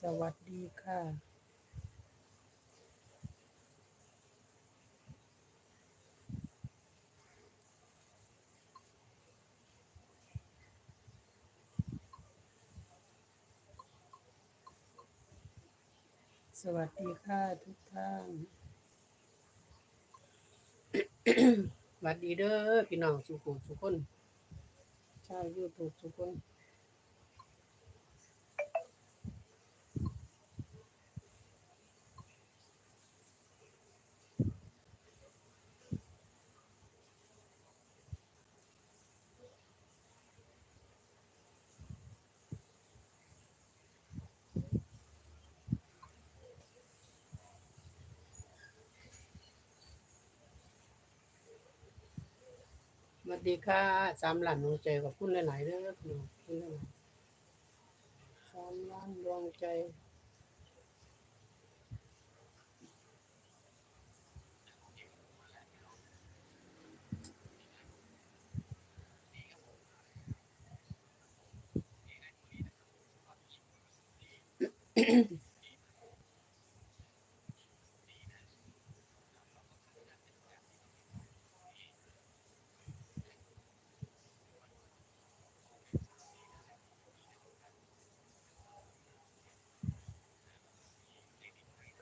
สวัสดีค่ะสวัสดีค่ะทุกท่าน สวัสดีเด้อพี่น้องสุขุมสุขคนชาวยูทูบสุขคน สดีค่ะสามหลานดวงใจขอบคุณหลายๆเด้อพี่น้องขอบคุณหลายๆสามหล้านดวงใจข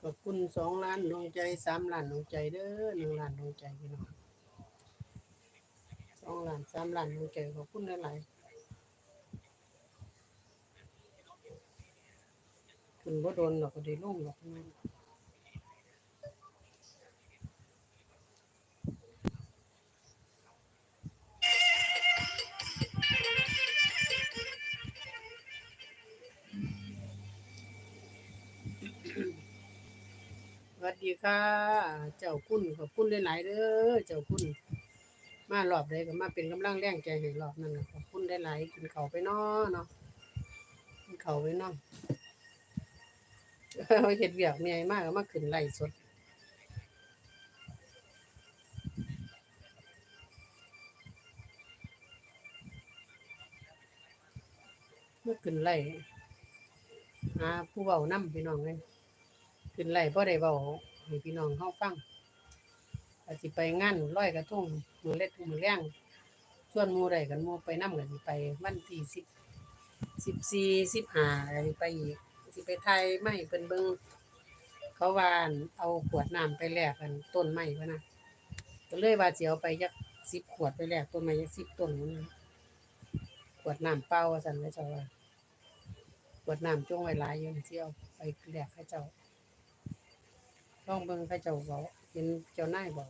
อบคุณสองล้านดวงใจสามล้านดวงใจเด้อหนึ่งล้านดวงใจพี่น้องสองล้านสามล้านดวงใจขอบคุณหลายๆคุณบ่โดนดอกก็ได้ลงดอกนั่นส วัสดีค่ะ เจ้าคุณขอบคุณหลายๆเด้อเจ้าคุณ มารอบใดก็มาเป็นกำลังแรงใจให้รอบนั้นน่ะขอบคุณหลายๆกินเขาวไปเนาะเนาะกินเขาวไปเนาะเฮ็ดเวียกเมียมากก็มาขึ้นไล่สด มาขึ้นไล่หาผู้เว้านำพี่น้องเลย ขึ้นไล่บ่ได้เว้าให้พี่น้องเฮาฟังอาจสิไปงานลอยกระทงมือเล็กมื้อแรงส่วนมู่ใดกันมูไปนำก็สิไปวันที่10 14 15ก็สิไปอีกสิไปถ่ายไม้เพิ่นเบิงเขาวานเอาขวดน้ำไปแลกกันต้นไม้พะนะก็เลยว่าสิเอาไปจัก10ขวดไปแลกต้นไม้จัก10ต้นนั่นนะขวดน้ำเปล่าว่าซั่นเขาเจ้าว่าขวดน้ำจงไว้หลายอยู่ที่เอาไปแลกเขาเจ้า ลองเบิ่งเขาเจ้าบอกเห็นเจ้านายบอก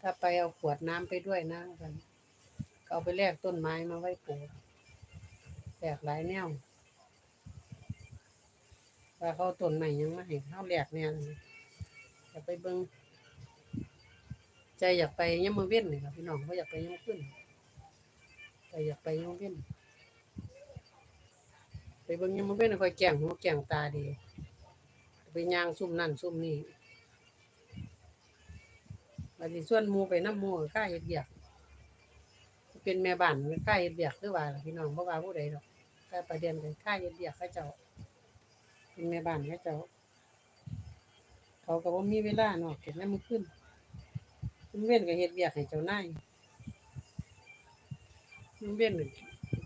ถ้าไปเอาขวดน้ำไปด้วยนะกันเอาไปแลกต้นไม้มาไว้ปลูกแลกหลายแนวว่าเขาต้นใหม่ยังไมาให้เขาแลกเนี่ยอยากไปเบิ่งใจอยากไปยามมื้อเว้นนี่ค่ะพี่น้องเขาอยากไปยามขึ้นไปอยากไปยามเว้นไปเบิ่งยามมื้อเว้นคอยแกล้งหูแกล้งตาดี ไปย่างซุ่มนั่นซุ่มนี่บัดนี้ส่วนหมูไปน้ำหมูก็ค่าเฮ็ดเวียก เป็นแม่บ้านมันค่าเฮ็ดเวียกคือว่าล่ะพี่น้องบ่ว่าผู้ใดดอกแต่ประเด็นคือค่าเฮ็ดเวียกเขาเจ้า เป็นแม่บ้านเขาเจ้า เขาก็บ่มีเวลาเนาะเก็บยามมื้อคืนมื้อเว้นก็เฮ็ดเวียกให้เจ้านายมันเว้น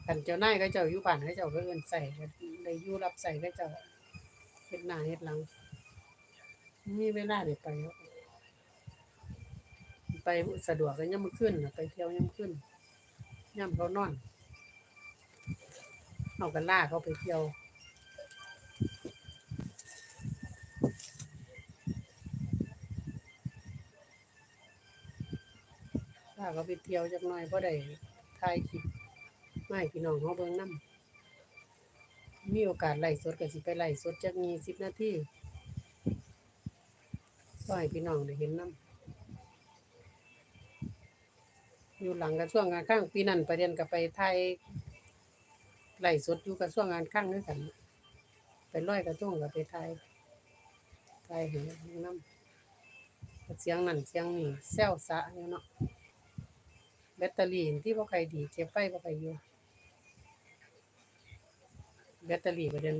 กันเจ้านายเขาเจ้าอยู่บ้านเขาเจ้าก็เอิ้นใส่ได้อยู่รับใส่เขาเจ้าเฮ็ดหน้าเฮ็ดหลัง มีเวลาได้ไปเนาะไปสะดวกก็ยามมื้อคืนนะไปเที่ยวยามมื้นยามเขานอนเฮาก็ลาเขาไปเที่ยวลาเขาไปเที่ยวจักหน่อยบ่ได้ถ่ายคลิปไม่พี่น้องเขาเบิ่งนำมีโอกาสไล่สดก็สิไปไล่สดจักมี10นาที ก็ให้พี่น้องได้เห็นนำอยู่หลังกระทรวงการคลังปีนั้นประเด็นก็ไปถ่ายไล่สดอยู่กระทรวงการคลังด้วยกันไปลอยกระทงก็ไปถ่ายถ่ายเห็นนำเสียงนั่นเสียงนี่แซวสะอยู่เนาะแบตเตอรี่ที่บ่ค่อยดีเก็บไฟบ่ค่อยอยู่แบตเตอรี่ประเด็น